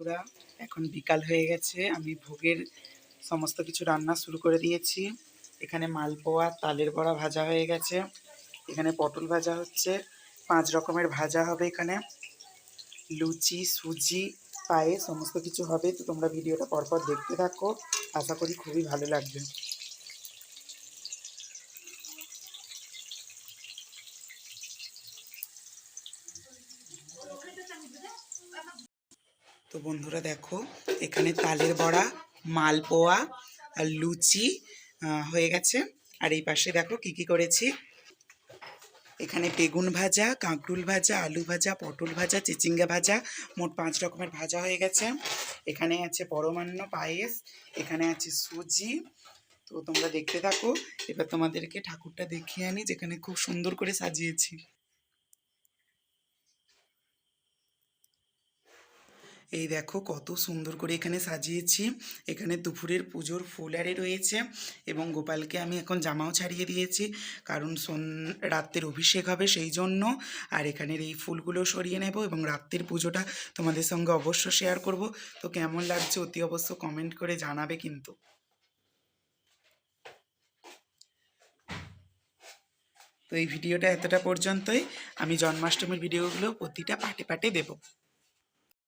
বন্ধুরা, এখন বিকাল হয়ে গেছে। আমি ভোগের সমস্ত কিছু রান্না শুরু করে দিয়েছি। এখানে মালপোয়া, তালের বড়া ভাজা হয়ে গেছে। এখানে পটল ভাজা হচ্ছে। পাঁচ রকমের ভাজা হবে এখানে। লুচি, সুজি পায়ে সমস্ত কিছু হবে। তো তোমরা ভিডিওটা পরপর দেখতে থাকো। আশা করি খুবই ভালো লাগবে। তো বন্ধুরা দেখো, এখানে তালের বড়া, মালপোয়া আর লুচি হয়ে গেছে। আর এই পাশে দেখো কি কি করেছি। এখানে বেগুন ভাজা, কাঁকরুল ভাজা, আলু ভাজা, পটল ভাজা, চিচিঙ্গা ভাজা, মোট পাঁচ রকমের ভাজা হয়ে গেছে। এখানে আছে পরমান্ন পায়েস, এখানে আছে সুজি। তো তোমরা দেখতে থাকো, এবার তোমাদেরকে ঠাকুরটা দেখিয়ে আনি, যেখানে খুব সুন্দর করে সাজিয়েছি। এই দেখো কত সুন্দর করে এখানে সাজিয়েছি। এখানে দুপুরের পুজোর ফুল আরে রয়েছে এবং গোপালকে আমি এখন জামাও ছাড়িয়ে দিয়েছি কারণ সন, রাত্রের অভিষেক হবে সেই জন্য। আর এখানের এই ফুলগুলো সরিয়ে নেব এবং রাত্রের পুজোটা তোমাদের সঙ্গে অবশ্য শেয়ার করব। তো কেমন লাগছে অতি অবশ্য কমেন্ট করে জানাবে কিন্তু। তো এই ভিডিওটা এতটা পর্যন্তই। আমি জন্মাষ্টমীর ভিডিওগুলো প্রতিটা পাটে পাটে দেবো।